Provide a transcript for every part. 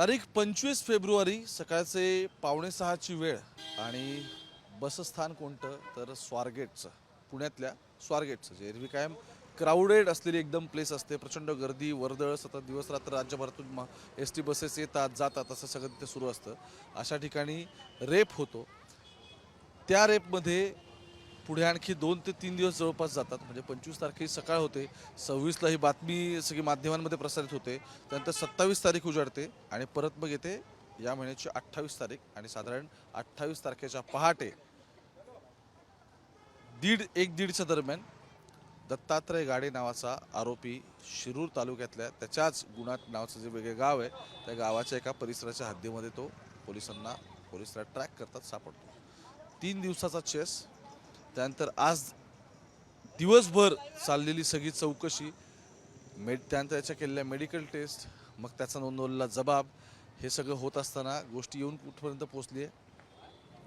तारीख पंचवीस फेब्रुवारी सकाळचे पावणे सहाची वेळ आणि बसस्थान कोणतं? तर स्वारगेटचं. पुण्यातल्या स्वारगेटचं जे एरवी कायम क्राऊडेड असलेली एकदम प्लेस असते. प्रचंड गर्दी वर्दळ सतत दिवस रात्र राज्यभरातून एस टी बसेस येतात जातात असं सगळं तिथे सुरू असतं. अशा ठिकाणी रेप होतो. त्या रेपमध्ये पुढे आणखी दोन ते तीन दिवस जवळपास जातात. म्हणजे पंचवीस तारखेची सकाळ होते. सव्वीसला ही बातमी सगळी माध्यमांमध्ये प्रसारित होते. त्यानंतर सत्तावीस तारीख उजाडते आणि परत मग येते या महिन्याची अठ्ठावीस तारीख आणि साधारण अठ्ठावीस तारखेच्या पहाटे दीड एक दीडच्या दरम्यान दत्तात्रय गाडे नावाचा आरोपी शिरूर तालुक्यातल्या त्याच्याच गुणात नावाचं जे वेगळे गाव आहे त्या गावाच्या एका परिसराच्या हद्दीमध्ये तो पोलिसांना पोलिसला ट्रॅक करतात सापडतो. तीन दिवसाचा चेस त्यानंतर आज दिवसभर चाललेली सगळी चौकशी मेड त्यानंतर त्याच्या केलेल्या मेडिकल टेस्ट मग त्याचा नोंदवलेला जबाब हे सगळं होत असताना गोष्टी येऊन कुठपर्यंत पोचली आहे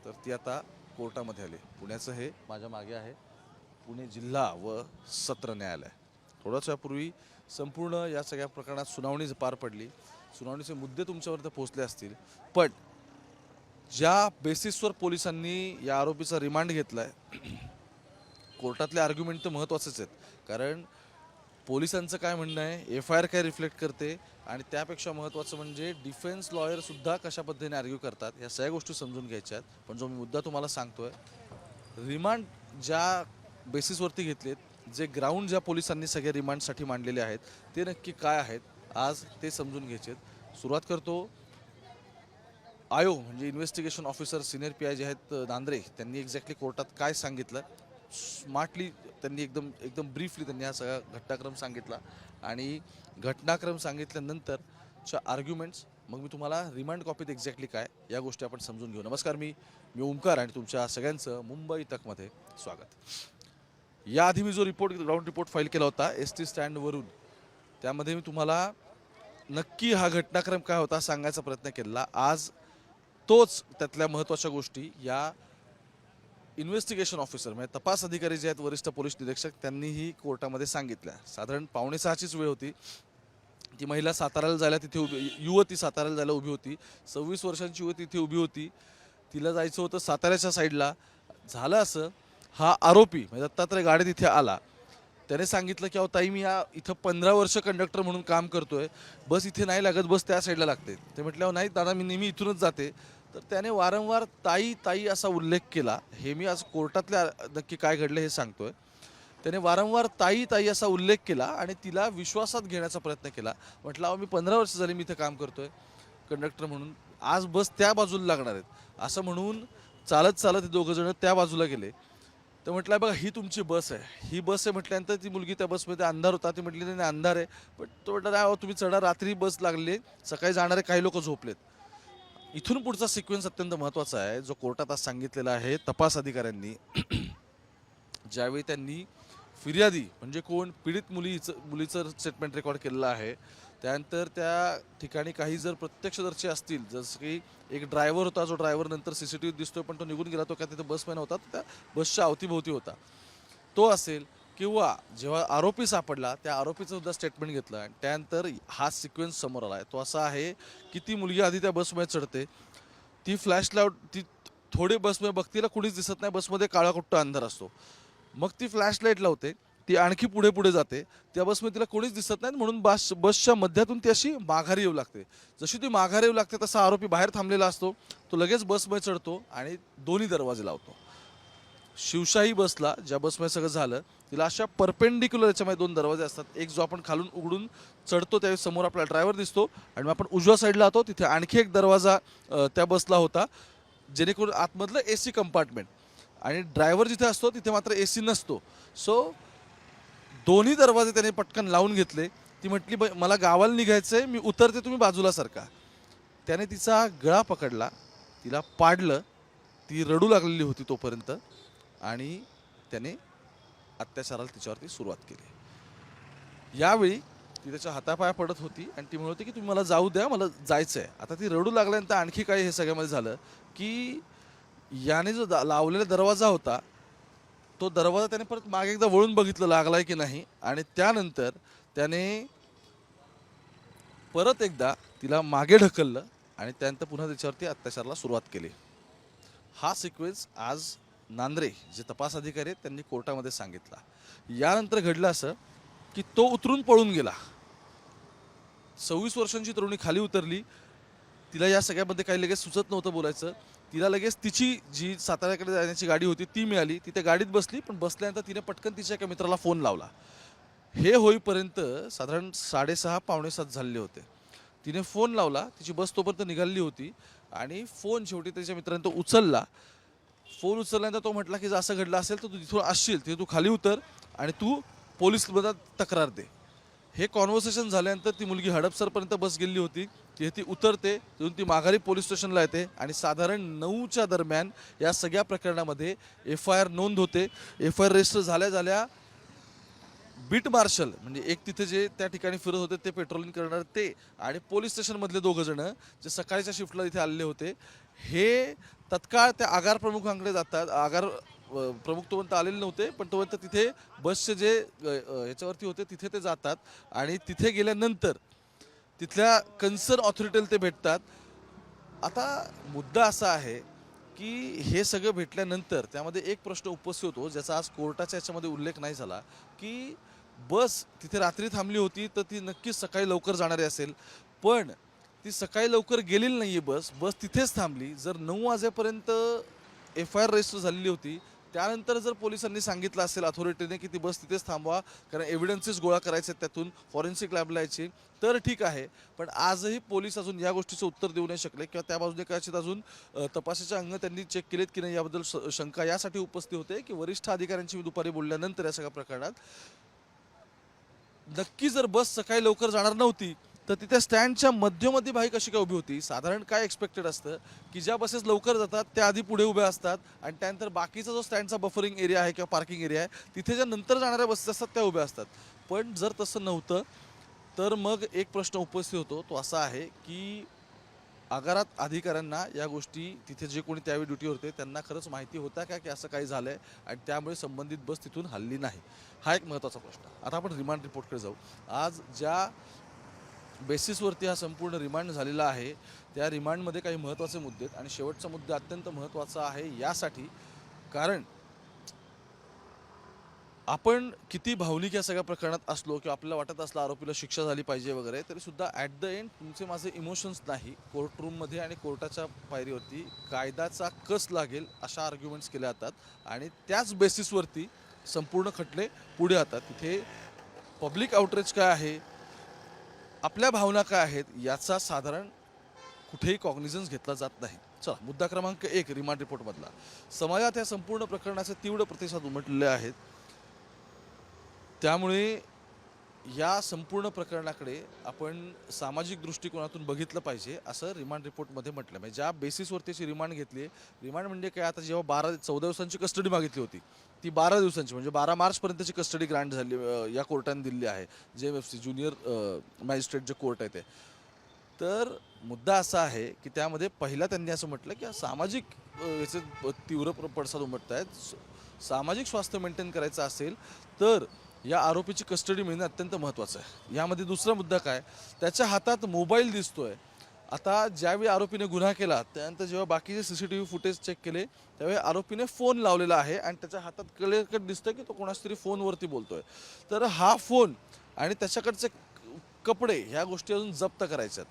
तर ती आता कोर्टामध्ये आली. पुण्याचं हे माझ्या मागे आहे. पुणे जिल्हा व सत्र न्यायालय. थोड्याच वेळापूर्वी संपूर्ण या सगळ्या प्रकरणात सुनावणी पार पडली. सुनावणीचे मुद्दे तुमच्यावर तर असतील. पण ज्या बेसिसवर पोलिसांनी या आरोपीचा रिमांड घेतला आहे कोर्टातले आर्ग्युमेंट तर महत्त्वाचेच आहेत. कारण पोलिसांचं काय म्हणणं आहे एफ आय आर काय रिफ्लेक्ट करते आणि त्यापेक्षा महत्त्वाचं म्हणजे डिफेन्स लॉयरसुद्धा कशा पद्धतीने आर्ग्यू करतात या सगळ्या गोष्टी समजून घ्यायच्या आहेत. पण जो मी मुद्दा तुम्हाला सांगतोय रिमांड ज्या बेसिसवरती घेतलेत जे ग्राउंड ज्या पोलिसांनी सगळे रिमांडसाठी मांडलेले आहेत ते नक्की काय आहेत आज ते समजून घ्यायचे आहेत सुरुवात करतो आयो म्हणजे investigation officer senior P I जे आहेत दांद्रे त्यांनी एक्झॅक्टली कोर्टात काय सांगितलं? स्मार्टली त्यांनी एकदम एकदम ब्रीफली त्यांनी हा सगळा घटनाक्रम सांगितला. आणि घटनाक्रम सांगितल्यानंतरच्या आर्ग्युमेंट्स मग मी तुम्हाला रिमांड कॉपीत एक्झॅक्टली काय या गोष्टी आपण समजून घेऊ. नमस्कार मी मी ओंकार आणि तुमच्या सगळ्यांचं मुंबई तकमध्ये स्वागत. याआधी मी जो रिपोर्ट ग्राउंड रिपोर्ट फाईल केला होता एस टी स्टँडवरून त्यामध्ये मी तुम्हाला नक्की हा घटनाक्रम काय होता सांगायचा प्रयत्न केला आज तोच त्यातल्या महत्त्वाच्या गोष्टी या इन्व्हेस्टिगेशन ऑफिसर म्हणजे तपास अधिकारी जे आहेत वरिष्ठ पोलीस निरीक्षक त्यांनीही कोर्टामध्ये सांगितल्या. साधारण पावणे सहाचीच वेळ होती. ती महिला साताऱ्याला जायला तिथे उभी युवती साताऱ्याला जायला उभी होती. सव्वीस वर्षांची युवती तिथे उभी होती. तिला जायचं होतं साताऱ्याच्या साईडला झालं असं. हा आरोपी म्हणजे दत्तात्रय गाडे तिथे आला. त्याने सांगितलं की अहो ताई मी या इथं पंधरा वर्ष कंडक्टर म्हणून काम करतोय. बस इथे नाही लागत बस त्या साईडला लागते. ते म्हटल्यावर नाही दादा मी नेहमी इथूनच जाते. तर त्याने वारंवार ताई ताई असा उल्लेख केला. हे मी आज कोर्टातल्या नक्की काय घडलं हे सांगतोय. त्याने वारंवार ताई ताई असा उल्लेख केला आणि तिला विश्वासात घेण्याचा प्रयत्न केला. म्हटलं अहो मी पंधरा वर्ष झाली मी इथं काम करतोय कंडक्टर म्हणून. आज बस त्या बाजूला लागणार आहेत. असं म्हणून चालत चालत हे दोघंजणं त्या बाजूला गेले. तर म्हटलं बघा ही तुमची बस आहे. ही बस आहे म्हटल्यानंतर ती मुलगी त्या बसमध्ये अंधार होता. ती म्हटली नाही अंधार आहे. पण तो म्हटलं नाही तुम्ही चढा रात्री बस लागली. सकाळी जाणारे काही लोक झोपलेत. इथून पुढचा सिक्वेन्स अत्यंत महत्त्वाचा आहे. जो कोर्टात आज सांगितलेला आहे तपास अधिकाऱ्यांनी. ज्यावेळी त्यांनी फिर्यादी म्हणजे कोण पीडित मुलीचं मुलीचं स्टेटमेंट रेकॉर्ड केलेलं आहे त्यानंतर त्या ठिकाणी काही जर प्रत्यक्षदर्शी असतील जसं की एक ड्रायव्हर होता जो ड्रायव्हर नंतर सी सी टी व्ही दिसतोय पण तो निघून गेला तो काय तिथे बसमॅन होता त्या बसच्या अवतीभोवती होता. तो असेल किंवा जेव्हा आरोपी सापडला त्या आरोपीचं सुद्धा स्टेटमेंट घेतलं आणि त्यानंतर हा सिक्वेन्स समोर आला. आहे तो असा आहे की ती मुलगी आधी त्या बसमध्ये चढते. ती फ्लॅश लाइट ती थोडी बसमध्ये बघतीला कुणीच दिसत नाही बसमध्ये काळाकुट्टा अंधार असतो. मग ती फ्लॅश लाइट लावते. ती आणखी पुढे पुढे जाते. त्या बसमध्ये तिला कोणीच दिसत नाही म्हणून बस बसच्या मध्यातून ती अशी माघारी येऊ लागते. जशी ती माघारी येऊ लागते तसा आरोपी बाहेर थांबलेला असतो. तो लगेच बसमध्ये चढतो आणि दोन्ही दरवाजे लावतो. शिवशाही बसला ज्या बसमध्ये सगळं झालं तिला अशा परपेंडिक्युलर याच्यामध्ये दोन दरवाजे असतात. एक जो आपण खालून उघडून चढतो त्यावेळी समोर आपला ड्रायव्हर दिसतो आणि मग आपण उजव्या साईडला जातो. तिथे आणखी एक दरवाजा त्या बसला होता जेणेकरून आतमधलं ए सी कंपार्टमेंट आणि ड्रायव्हर जिथे असतो तिथे मात्र ए सी नसतो. सो दोन्ही दरवाजे त्याने पटकन लावून घेतले. ती म्हटली ब मला गावाला निघायचं आहे मी उतरते तुम्ही बाजूला सरका. त्याने तिचा गळा पकडला तिला पाडलं ती रडू लागलेली होती तोपर्यंत आणि त्याने अत्याचाराला तिच्यावरती सुरुवात केली. यावेळी ती त्याच्या हातापाया पडत होती आणि ती म्हणत होती की तुम्ही मला जाऊ द्या मला जायचं आहे आता ती रडू लागल्यानंतर आणखी काही हे सगळ्यामध्ये झालं की याने जो दा- लावलेला दरवाजा होता तो दरवाजा त्याने परत मागे एकदा वळून बघितलं लागलाय की नाही? आणि त्यानंतर त्याने परत एकदा तिला मागे ढकललं आणि त्यानंतर पुन्हा त्याच्यावरती अत्याचाराला सुरुवात केली. हा सिक्वेन्स आज नांद्रे जे तपास अधिकारी आहेत त्यांनी कोर्टामध्ये सांगितला. यानंतर घडलं असं की तो उतरून पळून गेला. सव्वीस वर्षांची तरुणी खाली उतरली. तिला या सगळ्यामध्ये काही लगेच सुचत नव्हतं बोलायचं. तिला लगेच तिची जी साताऱ्याकडे जाण्याची गाडी होती ती मिळाली. ती त्या गाडीत बसली पण बसल्यानंतर तिने पटकन तिच्या एका मित्राला फोन लावला. हे होईपर्यंत साधारण साडेसहा पावणे सात झालेले होते. तिने फोन लावला तिची बस तोपर्यंत निघालेली होती आणि फोन शेवटी त्याच्या मित्राने तो उचलला. फोन उचलल्यानंतर तो म्हटला की जर असं घडलं असेल तर तू तिथून असशील तिथे तू खाली उतर आणि तू पोलीस तक्रार दे. हे कॉन्व्हर्सेशन झाल्यानंतर ती मुलगी हडपसरपर्यंत बस गेली होती. तिथे ती उतरते तिथून ती माघारी पोलीस स्टेशनला येते आणि साधारण नऊच्या दरम्यान या सगळ्या प्रकरणामध्ये एफ आय आर नोंद होते. एफ आय आर रजिस्टर झाल्या झाल्या बीट मार्शल म्हणजे एक तिथे जे त्या ठिकाणी फिरत होते ते पेट्रोलिंग करणार ते आणि पोलीस स्टेशनमधले दोघं जण जे सकाळच्या शिफ्टला इथे आलेले होते हे तत्काळ त्या आगार प्रमुखांकडे जातात आगार प्रमुख तोपर्यंत आलेले नव्हते पण तोपर्यंत तिथे बसचे जे याच्यावरती होते तिथे ते जातात. आणि तिथे गेल्यानंतर तिथल्या कन्सर्न ऑथॉरिटीला ते भेटतात. आता मुद्दा असा आहे की हे सगळं भेटल्यानंतर त्यामध्ये एक प्रश्न उपस्थित होतो ज्याचा आज कोर्टाच्या याच्यामध्ये उल्लेख नाही झाला की बस तिथे रात्री थांबली होती तर ती नक्कीच सकाळी लवकर जाणारी असेल. पण ती सकाळी लवकर गेलेली नाही आहे बस बस तिथेच थांबली. जर नऊ वाजेपर्यंत एफ आय आर रजिस्टर झालेली होती त्यानंतर जर पोलिसांनी सांगितलं असेल अथॉरिटीने की ती बस तिथेच थांबवा कारण एव्हिडन्सेस गोळा करायचे आहेत त्यातून फॉरेन्सिक लॅबला यायची तर ठीक आहे. पण आजही पोलीस अजून या गोष्टीचं उत्तर देऊ नाही शकले किंवा त्या बाजूने कदाचित अजून तपासाच्या अंग त्यांनी चेक केलेत की नाही याबद्दल श- शंका यासाठी उपस्थित होते की वरिष्ठ अधिकाऱ्यांची मी दुपारी बोलल्यानंतर या सगळ्या प्रकरणात नक्की जर बस सकाळी लवकर जाणार नव्हती तर तिथे स्टँडच्या मध्यमध्ये बाई कशी काय उभी होती? साधारण काय एक्सपेक्टेड असतं? की ज्या बसेस लवकर जातात त्या आधी पुढे उभ्या असतात आणि त्यानंतर बाकीचा जो स्टँडचा बफरिंग एरिया आहे किंवा पार्किंग एरिया आहे तिथे ज्या नंतर जाणाऱ्या बसेस असतात त्या उभ्या असतात. पण जर तसं नव्हतं तर मग एक प्रश्न उपस्थित होतो. तो असा आहे की आगारात अधिकाऱ्यांना या गोष्टी तिथे जे कोणी त्यावेळी ड्युटी होते त्यांना खरंच माहिती होता का? की असं काही झालं आहे आणि त्यामुळे संबंधित बस तिथून हल्ली नाही. हा एक महत्त्वाचा प्रश्न. आता आपण रिमांड रिपोर्टकडे जाऊ. आज ज्या बेसिसवरती हा संपूर्ण रिमांड झालेला आहे. त्या रिमांडमध्ये काही महत्त्वाचे मुद्दे आहेत आणि शेवटचा मुद्दा अत्यंत महत्त्वाचा आहे यासाठी कारण आपण किती भावनिक या सगळ्या प्रकरणात असलो किंवा आपल्याला वाटत असलं आरोपीला शिक्षा झाली पाहिजे वगैरे तरीसुद्धा ॲट द एंड तुमचे माझे इमोशन्स नाही. कोर्टरूममध्ये आणि कोर्टाच्या पायरीवरती कायद्याचा कस लागेल अशा आर्ग्युमेंट्स केल्या जातात आणि त्याच बेसिसवरती संपूर्ण खटले पुढे जातात. तिथे पब्लिक आउटरीच काय आहे? आपल्या भावना काय आहेत याचा साधारण कुठेही कॉग्निझन्स घेतला जात नाही. चला मुद्दा क्रमांक एक रिमांड रिपोर्टमधला समाजात या संपूर्ण प्रकरणाचे तीव्र प्रतिसाद उमटलेले आहेत. त्यामुळे या संपूर्ण प्रकरणाकडे आपण सामाजिक दृष्टिकोनातून बघितलं पाहिजे असं रिमांड रिपोर्टमध्ये म्हटलं म्हणजे ज्या बेसिसवरती अशी रिमांड घेतली रिमांड म्हणजे काय? आता जेव्हा बारा चौदा दिवसांची कस्टडी मागितली होती ती बारा दिवसांची म्हणजे बारा मार्चपर्यंतची कस्टडी ग्रांट झाली या कोर्टाने दिली आहे. J M F C junior magistrate जे कोर्ट आहे ते. तर मुद्दा असा आहे की त्यामध्ये पहिला त्यांनी असं म्हटलं की सामाजिक याचे तीव्र पडसाद उमटत आहेत सामाजिक स्वास्थ्य मेंटेन करायचं असेल तर या आरोपीची कस्टडी मिळणं अत्यंत महत्त्वाचं आहे. यामध्ये दुसरा मुद्दा काय? त्याच्या हातात मोबाईल दिसतोय. आता ज्यावेळी आरोपीने गुन्हा केला त्यानंतर जेव्हा बाकीचे C C T V footage check केले त्यावेळी आरोपीने फोन लावलेला आहे आणि त्याच्या हातात कलेकट दिसतं की तो कोणाच तरी फोनवरती बोलतोय. तर हा फोन आणि त्याच्याकडचे कपडे ह्या गोष्टी अजून जप्त करायच्यात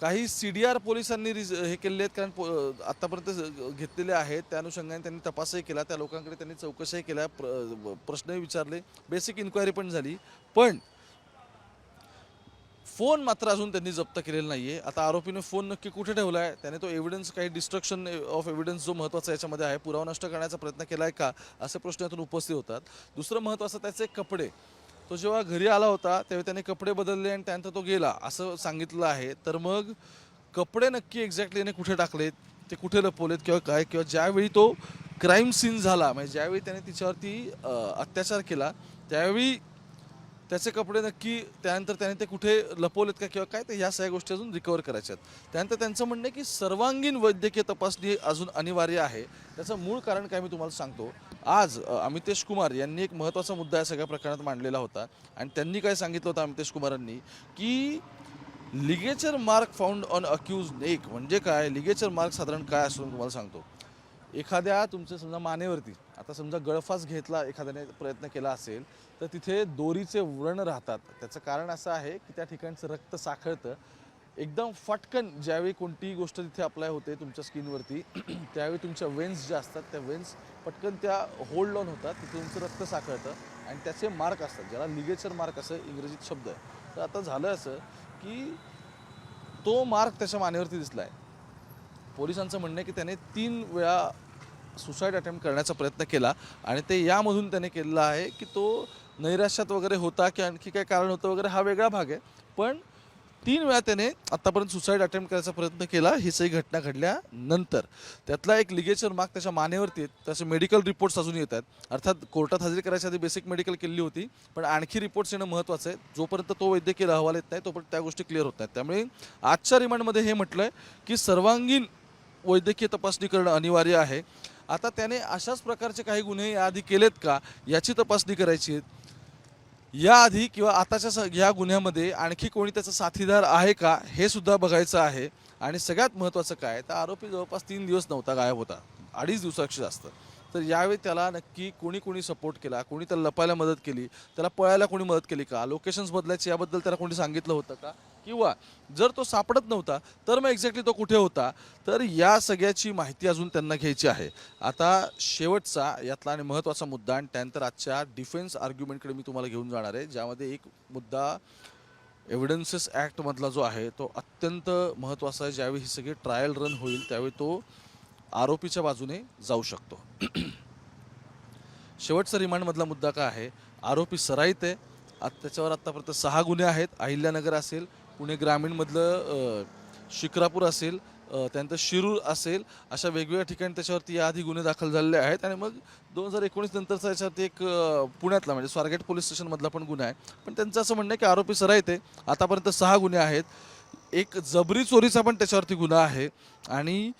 काही सी डी आर पोलिसांनी रिज हे केलेले आहेत कारण पो- आत्तापर्यंत घेतलेले आहेत. त्या अनुषंगाने त्यांनी तपासही केला त्या लोकांकडे त्यांनी चौकशाही केल्या प्र प्रश्नही विचारले बेसिक इन्क्वायरी पण झाली. पण फोन मात्र अजून त्यांनी जप्त केलेला आहे आता आरोपीने फोन नक्की कुठे ठेवला आहे त्याने तो एव्हिडन्स काही डिस्ट्रक्शन ऑफ एव्हिडन्स जो महत्त्वाचा याच्यामध्ये आहे पुरावा नष्ट करण्याचा प्रयत्न केला आहे का? असे प्रश्न यातून उपस्थित होतात. दुसरं महत्त्वाचं त्याचे कपडे. तो जेव्हा घरी आला होता तेव्हा त्याने कपडे बदलले आणि त्यानंतर तो गेला असं सांगितलं आहे. तर मग कपडे नक्की एक्झॅक्टली याने कुठे टाकलेत? ते कुठे लपवलेत किंवा काय? किंवा ज्यावेळी तो क्राईम सीन झाला म्हणजे ज्यावेळी त्याने तिच्यावरती अत्याचार केला त्यावेळी त्याचे कपडे नक्की त्यानंतर त्याने ते कुठे लपवलेत का किंवा काय ते ह्या सगळ्या गोष्टी अजून रिकवर करायच्या आहेत. त्यानंतर त्यांचं म्हणणं आहे की सर्वांगीण वैद्यकीय तपासणी अजून अनिवार्य आहे. त्याचं मूळ कारण काय मी तुम्हाला सांगतो. आज अमितेश कुमार यांनी एक महत्त्वाचा मुद्दा या सगळ्या प्रकरणात मांडलेला होता. आणि त्यांनी काय सांगितलं होतं अमितेश कुमारांनी? की ligature mark found on accuse neck म्हणजे काय? लिगेचर मार्क साधारण काय असतो तुम्हाला सांगतो. एखाद्या तुमचं समजा मानेवरती आता समजा गळफास घेतला एखाद्याने प्रयत्न केला असेल तर तिथे दोरीचे व्रण राहतात. त्याचं कारण असं आहे की त्या ठिकाणचं रक्त साखळतं. एकदम फटकन ज्यावेळी कोणतीही गोष्ट तिथे अप्लाय होते तुमच्या स्किनवरती त्यावेळी तुमच्या वेन्स ज्या असतात त्या वेन्स पटकन त्या होल्ड ऑन होतात तिथे तुमचं रक्त साखळतं आणि त्याचे मार्क असतात ज्याला लिगेचर मार्क असं इंग्रजीत शब्द आहे. तर आता झालं असं की तो मार्क त्याच्या मानेवरती दिसला आहे पोलिसांचं म्हणणं आहे की त्याने तीन वेळा सुसाईड अटेम्प्ट करण्याचा प्रयत्न केला आणि ते यामधून त्याने केलेला आहे की तो नैराश्यात वगैरे होता की आणखी काय कारण होतं वगैरे हा वेगळा भाग आहे. पण तीन वेळा त्याने आत्तापर्यंत सुसाईड अटेम्प्ट करायचा प्रयत्न केला ही सही घटना घडल्यानंतर. त्यातला एक लिगेचर मार्क त्याच्या मानेवरती आहेत त्याचे मेडिकल रिपोर्ट्स अजून येत आहेत. अर्थात कोर्टात हजेरी करायच्या आधी बेसिक मेडिकल केली होती पण आणखी रिपोर्ट्स येणं महत्त्वाचं आहे. जोपर्यंत तो वैद्यकीय अहवाल येत नाही तोपर्यंत त्या गोष्टी क्लिअर होत नाहीत. त्यामुळे आजच्या रिमांडमध्ये हे म्हटलं आहे की सर्वांगीण वैद्यकीय तपासणी करणं अनिवार्य आहे. आता त्याने अशाच प्रकारचे काही गुन्हे याआधी केलेत का? याची तपासणी करायची आहे. याआधी किंवा आताच्या स- या गुन्ह्यामध्ये आणखी कोणी त्याचा साथीदार आहे का? हे सुद्धा बघायचं आहे. आणि सगळ्यात महत्त्वाचं काय? तर आरोपी जवळपास तीन दिवस नव्हता गायब होता. अडीच दिवसापेक्षा जास्त. तर यावेळी त्याला नक्की कोणी कोणी सपोर्ट केला? कोणी त्याला लपायला मदत केली? त्याला पळायला कोणी मदत केली का? लोकेशन्स बदलायचे याबद्दल त्याला कोणी सांगितलं होतं का? किंवा जर तो सापडत नव्हता तर मग एक्झॅक्टली तो कुठे होता? तर या सगळ्याची माहिती अजून त्यांना घ्यायची आहे. आता शेवटचा यातला आणि महत्त्वाचा मुद्दा आणि त्यानंतर आजच्या डिफेन्स आर्ग्युमेंटकडे मी तुम्हाला घेऊन जाणार आहे ज्यामध्ये एक मुद्दा एव्हिडन्सेस ॲक्टमधला जो आहे तो अत्यंत महत्त्वाचा आहे ज्यावेळी ही सगळी ट्रायल रन होईल त्यावेळी तो आरोपीच्या बाजूने जाऊ शकतो. शेवटचा रिमांडमधला मुद्दा काय आहे? आरोपी सराईत आहे. आत त्याच्यावर आत्तापर्यंत सहा गुन्हे आहेत. अहिल्यानगर असेल पुणे ग्रामीणमधलं शिक्रापूर असेल त्यानंतर शिरूर असेल अशा वेगवेगळ्या ठिकाणी त्याच्यावरती याआधी गुन्हे दाखल झालेले आहेत. आणि मग दोन हजार एकोणीस नंतरचा याच्यावरती एक पुण्यातला म्हणजे स्वारगेट पोलीस स्टेशनमधला पण गुन्हा आहे. पण त्यांचं असं म्हणणं आहे की आरोपी सराय ते. आतापर्यंत सहा गुन्हे आहेत. एक जबरी चोरीचा पण त्याच्यावरती गुन्हा आहे. आणि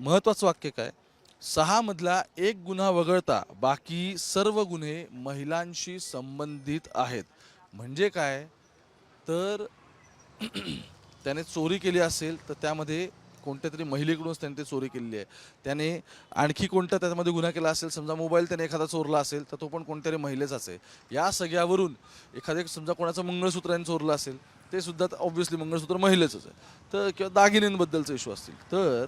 महत्त्वाचं वाक्य काय? सहा मधला एक गुन्हा वगळता बाकी सर्व गुन्हे महिलांशी संबंधित आहेत. म्हणजे काय? तर त्याने चोरी केली असेल तर त्यामध्ये कोणत्या तरी महिलेकडूनच त्याने ते चोरी केलेली आहे. त्याने आणखी कोणता त्यामध्ये गुन्हा केला असेल समजा मोबाईल त्याने एखादा चोरला असेल तर तो पण कोणत्या तरी महिलेचाच आहे. या सगळ्यावरून एखादे समजा कोणाचं मंगळसूत्र याने चोरलं असेल ते सुद्धा ऑब्व्हियसली मंगळसूत्र महिलेचंच आहे. तर किंवा दागिन्यांबद्दलचे इश्यू असतील. तर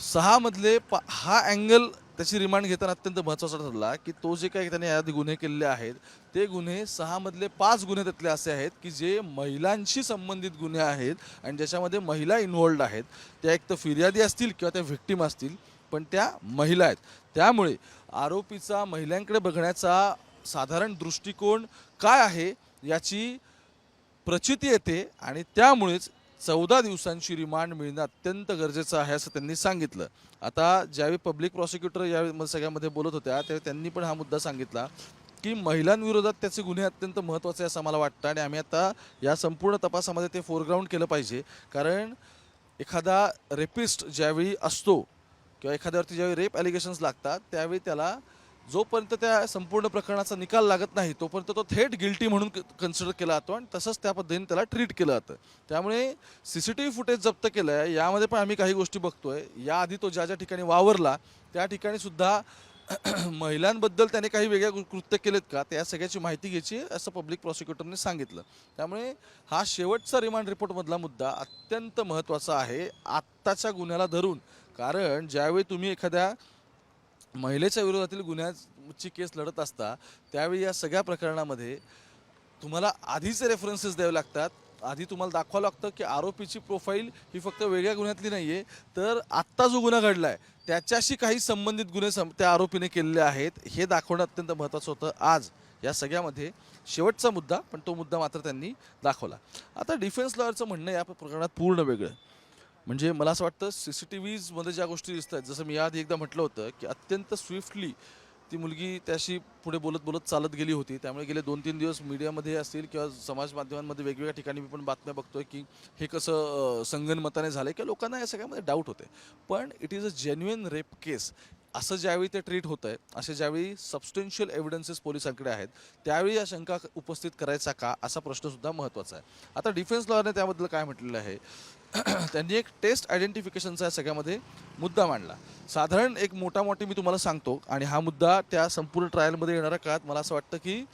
सहा मधले पा हा अँगल त्याची रिमांड घेताना अत्यंत महत्त्वाचा ठरला की तो जे काही त्याने याआधी गुन्हे केलेले आहेत ते गुन्हे सहा मधले पाच गुन्हे त्यातले असे आहेत की जे महिलांशी संबंधित गुन्हे आहेत आणि ज्याच्यामध्ये महिला इन्व्हॉल्ड आहेत. त्या एक तर फिर्यादी असतील किंवा त्या व्हिक्टीम असतील पण त्या महिला आहेत. त्यामुळे आरोपीचा महिलांकडे बघण्याचा साधारण दृष्टिकोन काय आहे याची प्रचिती येते आणि त्यामुळेच चौदा दिवसांची रिमांड मिळणं अत्यंत गरजेचं आहे असं त्यांनी सांगितलं. आता ज्यावेळी पब्लिक प्रॉसिक्युटर या म- सगळ्यामध्ये बोलत होत्या त्यावेळी त्यांनी पण हा मुद्दा सांगितला की महिलांविरोधात त्याचे गुन्हे अत्यंत महत्त्वाचे असं मला वाटतं आणि आम्ही आता या संपूर्ण तपासामध्ये ते फोरग्राऊंड केलं पाहिजे. कारण एखादा रेपिस्ट ज्यावेळी असतो किंवा एखाद्यावरती ज्यावेळी रेप ॲलिगेशन्स लागतात त्यावेळी त्याला जोपर्यंत त्या संपूर्ण प्रकरणाचा निकाल लागत नाही तोपर्यंत तो थेट गिल्टी म्हणून कन्सिडर केला जातो आणि तसंच त्या पद्धतीने त्याला ट्रीट केलं जातं. त्यामुळे C C T V footage जप्त केलं आहे यामध्ये पण आम्ही काही गोष्टी बघतोय. याआधी तो ज्या ज्या ठिकाणी वावरला त्या ठिकाणी सुद्धा महिलांबद्दल त्याने काही वेगळ्या कृत्य केलेत का? त्या सगळ्याची माहिती घ्यायची असं पब्लिक प्रॉसिक्युटरने सांगितलं. त्यामुळे हा शेवटचा रिमांड रिपोर्टमधला मुद्दा अत्यंत महत्त्वाचा आहे. आत्ताच्या गुन्ह्याला धरून. कारण ज्यावेळी तुम्ही एखाद्या महिलेच्या विरोधातील गुन्ह्याची केस लढत असता त्यावेळी या सगळ्या प्रकरणामध्ये तुम्हाला आधीचे रेफरन्सेस द्यावे लागतात. आधी तुम्हाला दाखवावं लागतं की आरोपीची प्रोफाईल ही फक्त वेगळ्या गुन्ह्यातली नाही आहे तर आत्ता जो गुन्हा घडला आहे त्याच्याशी काही संबंधित गुन्हे सं त्या आरोपीने केलेले आहेत हे दाखवणं अत्यंत महत्त्वाचं होतं आज. या सगळ्यामध्ये शेवटचा मुद्दा पण तो मुद्दा मात्र त्यांनी दाखवला. आता डिफेन्स लॉयरचं म्हणणं या प्रकरणात पूर्ण वेगळं. म्हणजे मला असं वाटतं सी सी टी व्हीजमध्ये ज्या गोष्टी दिसत आहेत जसं मी याआधी एकदा म्हटलं होतं की अत्यंत स्विफ्टली ती मुलगी त्याशी पुढे बोलत बोलत चालत गेली होती. त्यामुळे गेले दोन तीन दिवस मीडियामध्ये असतील किंवा समाज माध्यमांमध्ये वेगवेगळ्या ठिकाणी मी पण बातम्या बघतोय की हे कसं संगनमताने झालं किंवा लोकांना या सगळ्यामध्ये डाऊट होते. पण it is a genuine rape case असं ज्यावेळी ते ट्रीट होत आहे असे ज्यावेळी सबस्टेन्शियल एव्हिडन्सेस पोलिसांकडे आहेत त्यावेळी या शंका उपस्थित करायचा का असा प्रश्नसुद्धा महत्त्वाचा आहे. आता डिफेन्स लॉयरने त्याबद्दल काय म्हटलेलं आहे? त्यांनी एक टेस्ट आयडेंटिफिकेशनचा या सगळ्यामध्ये मुद्दा मांडला. साधारण एक मोठा मोठी मी तुम्हाला सांगतो आणि हा मुद्दा त्या संपूर्ण ट्रायलमध्ये येणाऱ्या काळात मला असं वाटतं की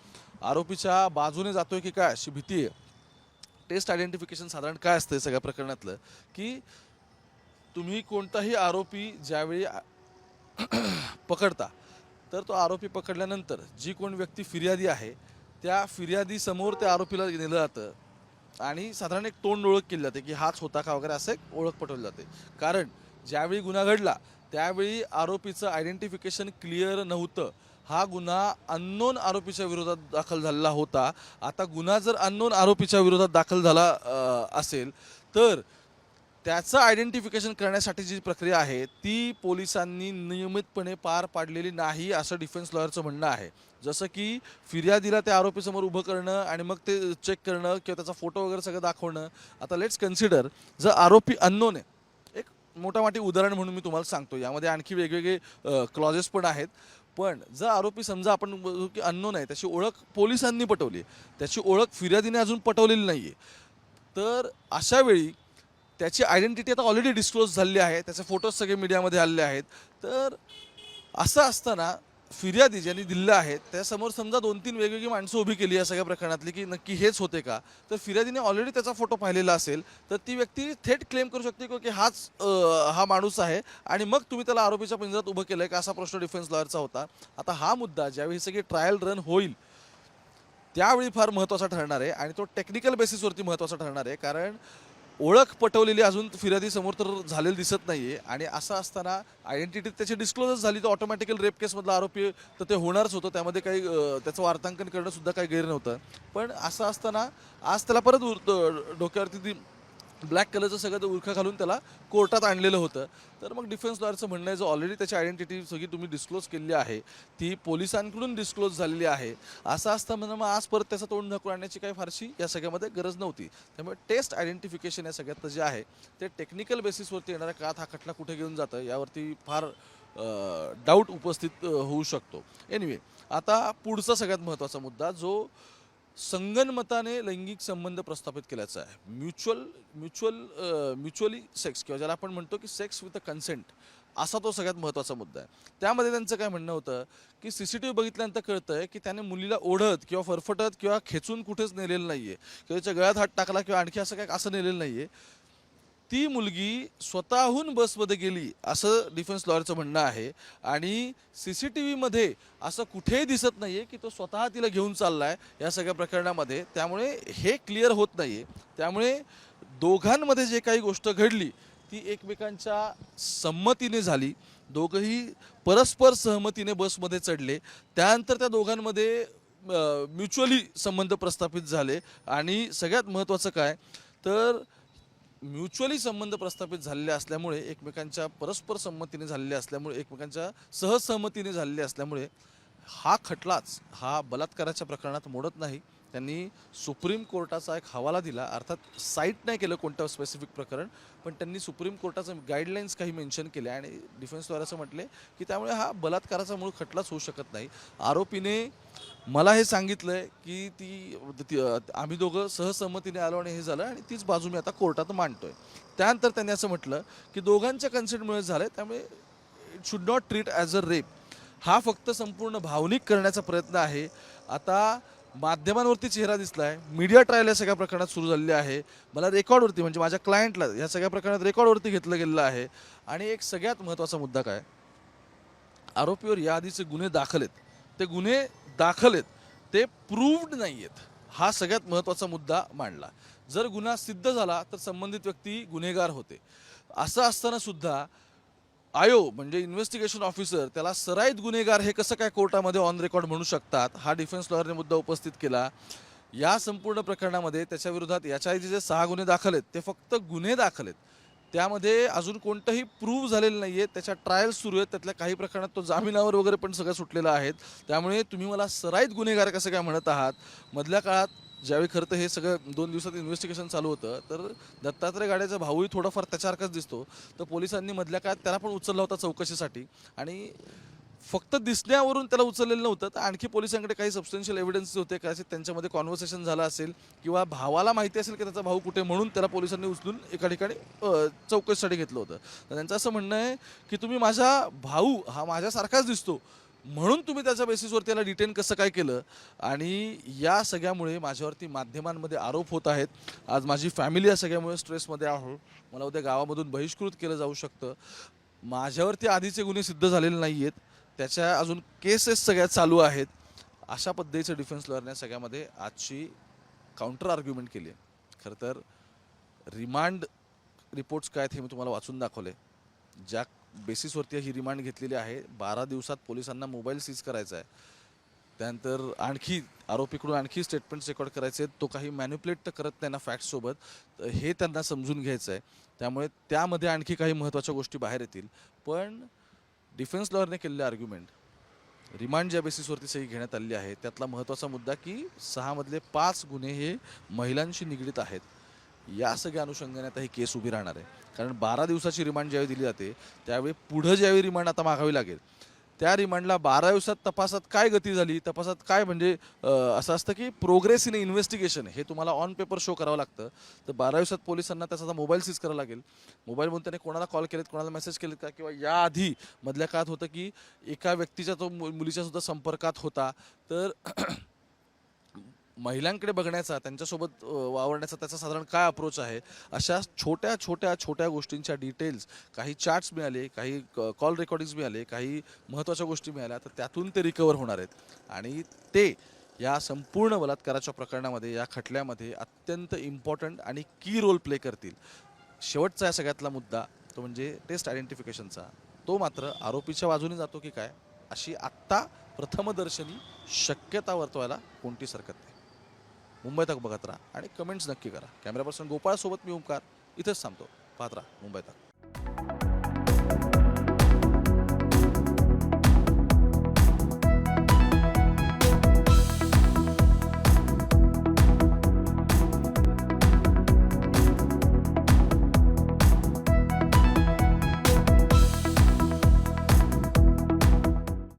आरोपीच्या बाजूने जातोय की काय अशी भीती आहे. टेस्ट आयडेंटिफिकेशन साधारण काय असतं सगळ्या प्रकरणातलं? की तुम्ही कोणताही आरोपी ज्यावेळी पकडता तर तो आरोपी पकडल्यानंतर जी कोण व्यक्ती फिर्यादी आहे त्या फिर्यादीसमोर त्या आरोपीला नेलं जातं. आणि साधारण एक तोंड ओळख केली जाते की हाच होता का वगैरे असं एक ओळख पटवली जाते. कारण ज्यावेळी गुन्हा घडला त्यावेळी आरोपीचं आयडेंटिफिकेशन क्लिअर नव्हतं. हा गुन्हा अननोन आरोपीच्या विरोधात दाखल झालेला होता. आता गुन्हा जर अननोन आरोपीच्या विरोधात दाखल झाला असेल तर त्याचं आयडेंटिफिकेशन करण्यासाठी जी प्रक्रिया आहे ती पोलिसांनी नियमितपणे पार पाडलेली नाही असं डिफेन्स लॉयरचं म्हणणं आहे. जसं की फिर्यादीला त्या आरोपीसमोर उभं करणं आणि मग ते चेक करणं किंवा त्याचा फोटो वगैरे सगळं दाखवणं आता लेट्स कन्सिडर जर आरोपी अननोन आहे एक मोठामाटी उदाहरण म्हणून मी तुम्हाला सांगतो यामध्ये आणखी वेगवेगळे क्लॉजेस पण आहेत. पण जर आरोपी समजा आपण बघू की अननोन आहे त्याची ओळख पोलिसांनी पटवली त्याची ओळख फिर्यादीने अजून पटवलेली नाही आहे तर अशा वेळी त्याची आयडेंटिटी आता ऑलरेडी डिस्क्लोज झालेली आहे त्याचे फोटोज सगळे मीडियामध्ये आलेले आहेत तर असं असताना फिर्यादी ज्यांनी दिल्या आहे त्यासमोर समजा दोन तीन वेगवेगळी माणसं उभी केली या सगळ्या प्रकरणातली की नक्की हेच होते का? तर फिर्यादीने ऑलरेडी त्याचा फोटो पाहिलेला असेल तर ती व्यक्ती थेट क्लेम करू शकते की हाच हा माणूस आहे आणि मग तुम्ही त्याला आरोपीच्या पिंजरात उभं केलं का असा प्रश्न डिफेन्स लॉयरचा होता. आता हा मुद्दा ज्यावेळी सगळी ट्रायल रन होईल त्यावेळी फार महत्त्वाचा ठरणार आहे आणि तो टेक्निकल बेसिसवरती महत्त्वाचा ठरणार आहे. कारण ओळख पटवलेली अजून फिर्यादीसमोर तर झालेलं दिसत नाही आहे आणि असं असताना आयडेंटिटी त्याची डिस्क्लोजच झाली तर ऑटोमॅटिकल रेप केसमधला आरोपी तर ते होणारच होतं. त्यामध्ये काही त्याचं वार्तांकन करणं सुद्धा काही गैर नव्हतं. पण असं असताना आज त्याला परत उर- डोक्यावरती ती ब्लॅक कलरचं सगळं ते उरखा घालून त्याला कोर्टात आणलेलं होतं. तर मग डिफेन्स लॉयरचं म्हणणं आहे जो ऑलरेडी त्याची आयडेंटिटी सगळी तुम्ही डिस्क्लोज केलेली आहे ती पोलिसांकडून डिस्क्लोज झालेली आहे. असं असतं म्हणजे मग आज परत त्याचं तोंड ढकलून आणण्याची काही फारशी या सगळ्यामध्ये गरज नव्हती. त्यामुळे टेस्ट आयडेंटिफिकेशन या सगळ्यात जे आहे ते टेक्निकल बेसिसवरती येणाऱ्या काळात हा खटला कुठे घेऊन जातं यावरती फार डाऊट उपस्थित होऊ शकतो. एनिवे आता पुढचा सगळ्यात महत्त्वाचा मुद्दा जो संगनमताने लैंगिक संबंध प्रस्थापित केल्याचा आहे. म्युच्युअल म्युच्युअल म्युच्युअली सेक्स किंवा ज्याला आपण म्हणतो की सेक्स विथ अ कन्सेंट असा तो सगळ्यात महत्त्वाचा मुद्दा आहे. त्यामध्ये त्यांचं काय म्हणणं होतं की सी सी टी व्ही बघितल्यानंतर कळतंय की त्याने मुलीला ओढत किंवा फरफटत किंवा खेचून कुठेच नेलेलं नाहीये. किंवा त्याच्या गळ्यात हात टाकला किंवा आणखी असं काय असं नेलेलं नाही आहे ती मुलगी स्वतःहून बसमध्ये गेली असं डिफेन्स लॉयरचं म्हणणं आहे. आणि सी सी टी व्हीमध्ये असं कुठेही दिसत नाही आहे की तो स्वतः तिला घेऊन चालला आहे या सगळ्या प्रकरणामध्ये. त्यामुळे हे क्लिअर होत नाही आहे त्यामुळे दोघांमध्ये जे काही गोष्ट घडली ती एकमेकांच्या संमतीने झाली. दोघंही परस्पर सहमतीने बसमध्ये चढले. त्यानंतर त्या दोघांमध्ये म्युच्युअली संबंध प्रस्थापित झाले. आणि सगळ्यात महत्त्वाचं काय? तर म्युच्युअली संबंध प्रस्थापित झालेले असल्यामुळे एकमेकांच्या परस्पर संमतीने झालेले असल्यामुळे एकमेकांच्या सहसहमतीने झालेले असल्यामुळे हा खटलाच हा बलात्काराच्या प्रकरणात मोडत नाही. त्यांनी सुप्रीम कोर्टाचा एक हवाला दिला. अर्थात साईट नाही केलं कोणतं स्पेसिफिक प्रकरण पण त्यांनी सुप्रीम कोर्टाचं गाईडलाईन्स काही मेन्शन केले आणि डिफेन्सद्वारे असं म्हटले की त्यामुळे हा बलात्काराचा मूळ खटलाच होऊ शकत नाही. आरोपीने मला हे सांगितलंय की ती आम्ही दोघं सहसंमतीने आलो आणि हे झालं आणि तीच बाजू मी आता कोर्टात मांडतोय. त्यानंतर त्यांनी असं म्हटलं की दोघांच्या कन्सेंटमुळे झालंय त्यामुळे it should not treat as a rape हा फक्त संपूर्ण भावनिक करण्याचा प्रयत्न आहे. आता माध्यमांवरती चेहरा दिसला आहे मीडिया ट्रायल या सगळ्या प्रकरणात सुरू झालेली आहे. मला रेकॉर्डवरती म्हणजे माझ्या क्लायंटला या सगळ्या प्रकरणात रेकॉर्डवरती घेतलं गेलेलं आहे. आणि एक सगळ्यात महत्त्वाचा मुद्दा काय? आरोपीवर याआधीचे गुन्हे दाखल आहेत. ते गुन्हे दाखल आहेत. ते प्रूव्ड नाही आहेत. हा सगळ्यात महत्त्वाचा मुद्दा मांडला. जर गुन्हा सिद्ध झाला तर संबंधित व्यक्ती गुन्हेगार होते. असं असताना सुद्धा आयो म्हणजे इन्व्हेस्टिगेशन ऑफिसर त्याला सराईत गुन्हेगार हे कसं काय कोर्टामध्ये ऑन रेकॉर्ड म्हणू शकतात हा डिफेन्स लॉयरने मुद्दा उपस्थित केला. या संपूर्ण प्रकरणामध्ये त्याच्या विरोधात याच्या आधी जे सहा गुन्हे दाखल आहेत ते फक्त गुन्हे दाखल आहेत. त्यामध्ये अजून कोणतंही प्रूव्ह झालेलं नाही आहे त्याच्या ट्रायल्स सुरू आहेत त्यातल्या काही प्रकरणात तो जामिनावर वगैरे पण सगळं सुटलेला आहेत. त्यामुळे तुम्ही मला सराईत गुन्हेगार कसं काय म्हणत आहात? मधल्या काळात ज्यावेळी खरं तर हे सगळं दोन दिवसात इन्व्हेस्टिगेशन चालू होतं तर दत्तात्रय गाड्याचा भाऊही थोडाफार त्याच्यासारखाच दिसतो. तर पोलिसांनी मधल्या काळात त्याला पण उचलला होता चौकशीसाठी. आणि फक्त दिसण्यावरून त्याला उचललेलं नव्हतं तर आणखी पोलिसांकडे काही सबस्टन्शियल एव्हिडन्स होते कदाचित त्यांच्यामध्ये कॉन्व्हर्सेशन झालं असेल किंवा भावाला माहिती असेल की त्याचा भाऊ कुठे म्हणून त्याला पोलिसांनी उचलून एका ठिकाणी चौकशीसाठी घेतलं होतं. तर त्यांचं असं म्हणणं आहे की तुम्ही माझा भाऊ हा माझ्यासारखाच दिसतो म्हणून तुम्ही त्याच्या बेसिसवर त्याला डिटेन कसं काय केलं? आणि या सगळ्यामुळे माझ्यावरती माध्यमांमध्ये आरोप होत आहेत. आज माझी फॅमिली या सगळ्यामुळे स्ट्रेसमध्ये आहो मला उद्या गावामधून बहिष्कृत केलं जाऊ शकतं. माझ्यावरती आधीचे गुन्हे सिद्ध झालेले नाही आहेत त्याच्या अजून केसेस सगळ्या चालू आहेत. अशा पद्धतीचं डिफेन्स लॉयरने सगळ्यामध्ये आजची काउंटर आर्ग्युमेंट केली आहे. खरं तर रिमांड रिपोर्ट्स काय आहेत हे मी तुम्हाला वाचून दाखवले ज्या बेसिसवरती ही रिमांड घेतलेली आहे. बारा दिवसात पोलिसांना मोबाईल सीज करायचा आहे. त्यानंतर आणखी आरोपीकडून आणखी स्टेटमेंट्स रेकॉर्ड करायचे आहेत. तो काही मॅन्युप्लेट तर करत नाही ना फॅक्टसोबत हे त्यांना समजून घ्यायचं आहे. त्यामुळे त्यामध्ये आणखी काही महत्त्वाच्या गोष्टी बाहेर येतील. पण डिफेन्स लॉयरने केलेले आर्ग्युमेंट रिमांड ज्या बेसिसवरती सही घेण्यात आलेली आहे त्यातला महत्त्वाचा मुद्दा की सहामधले पाच गुन्हे हे महिलांशी निगडीत आहेत. या सगळ्या अनुषंगाने आता ही केस उभी राहणार आहे. कारण बारा दिवसाची रिमांड ज्यावेळी दिली जाते त्यावेळी पुढं ज्यावेळी रिमांड आता मागावी लागेल त्या रिमांडला बारा दिवसात तपासात काय गती झाली तपासात काय म्हणजे असं असतं की प्रोग्रेस इन इन्व्हेस्टिगेशन हे तुम्हाला ऑन पेपर शो करावं लागतं. तर बारा दिवसात पोलिसांना त्याचा मोबाईल सीज करावा लागेल. मोबाईलमधून त्याने कोणाला कॉल केलेत कोणाला मेसेज केलेत का? किंवा याआधी मधल्या काळात होतं की एका व्यक्तीच्या तो मु- मुलीच्या सुद्धा संपर्कात होता. तर महिलांकडे बघण्याचा त्यांच्यासोबत वावरण्याचा त्याचा साधारण काय अप्रोच आहे? अशा छोट्या छोट्या छोट्या गोष्टींच्या डिटेल्स काही चार्ट्स मिळाले काही कॉल रेकॉर्डिंग्स मिळाले काही महत्त्वाच्या गोष्टी मिळाल्या तर त्यातून ते रिकवर होणार आहेत. आणि ते या संपूर्ण बलात्काराच्या प्रकरणामध्ये या खटल्यामध्ये अत्यंत इम्पॉर्टंट आणि की रोल प्ले करतील. शेवटचा या सगळ्यातला मुद्दा तो म्हणजे टेस्ट आयडेंटिफिकेशनचा तो मात्र आरोपीच्या बाजूने जातो की काय? अशी आत्ता प्रथमदर्शनी शक्यता वर्तवायला कोणतीच हरकत नाही. मुंबई तक बघत राहा आणि कमेंट्स नक्की करा. कॅमेरा पर्सन गोपाळसोबत मी ओंकार इथेच थांबतो. पाहत राहा मुंबई तक.